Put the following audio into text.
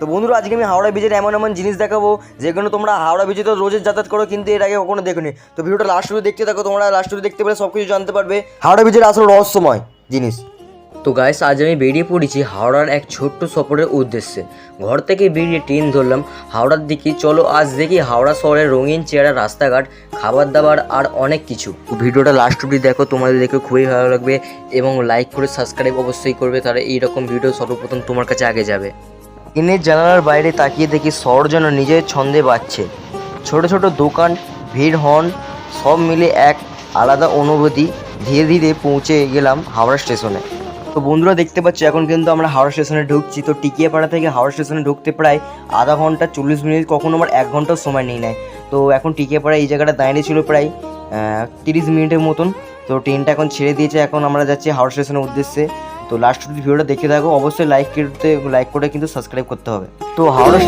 তো বন্ধুরা, আজকে আমি হাওড়া ব্রিজের এমন এমন জিনিস দেখাবো যেগুলো তোমরা হাওড়া ব্রিজে তো রোজের যাতায়াত করো, কিন্তু এর আগে কখনো দেখোনি। তো ভিডিওটা লাস্ট অব্দি দেখতে থাকো, তোমরা লাস্ট অব্দি দেখতে পেলে সব কিছু জানতে পারবে। হাওড়া ব্রিজের আসল রহস্যময় জিনিস। তো গাইস আজ আমি বেরিয়ে পড়েছি হাওড়ার এক ছোট্ট সফরের উদ্দেশ্যে। ঘর থেকে বেরিয়ে ট্রেন ধরলাম, হাওড়ার দিকে। চলো, আজ দেখি হাওড়া শহরের রঙিন চেহারা, রাস্তাঘাট খাবার দাবার আর অনেক কিছু। ভিডিওটা লাস্ট অব্দি দেখো, তোমাদের দেখে খুবই ভালো লাগবে এবং লাইক করে সাবস্ক্রাইব অবশ্যই করবে, তাহলে এইরকম ভিডিও সর্বপ্রথম তোমার কাছে আগে যাবে। ট্রেনের জানালার বাইরে তাকিয়ে দেখি শহর যেন নিজের ছন্দে বাজছে। ছোট ছোট দোকান, ভিড় হর্ন সব মিলে এক আলাদা অনুভূতি। ধীরে ধীরে পৌঁছে গেলাম হাওড়া স্টেশনে। তো বন্ধুরা দেখতে পাচ্ছি, এখন কিন্তু আমরা হাওড়া স্টেশনে ঢুকছি। তো টিকিয়াপাড়া থেকে হাওড়া স্টেশনে ঢুকতে প্রায় আধা ঘণ্টা চল্লিশ মিনিট, কখনো আমার এক ঘন্টাও সময় নিয়ে নেয়। তো এখন টিকিয়াপাড়া এই জায়গাটা দাঁড়িয়ে ছিল প্রায় তিরিশ মিনিটের মতন। তো ট্রেনটা এখন ছেড়ে দিয়েছে। এখন আমরা যাচ্ছি হাওড়া স্টেশনের উদ্দেশ্যে। তো লাস্ট ভিডিওটা দেখে থাকো। অবশ্যই লাইক করতে লাইক করে কিন্তু সাবস্ক্রাইব করতে হবে। তো হাওড়া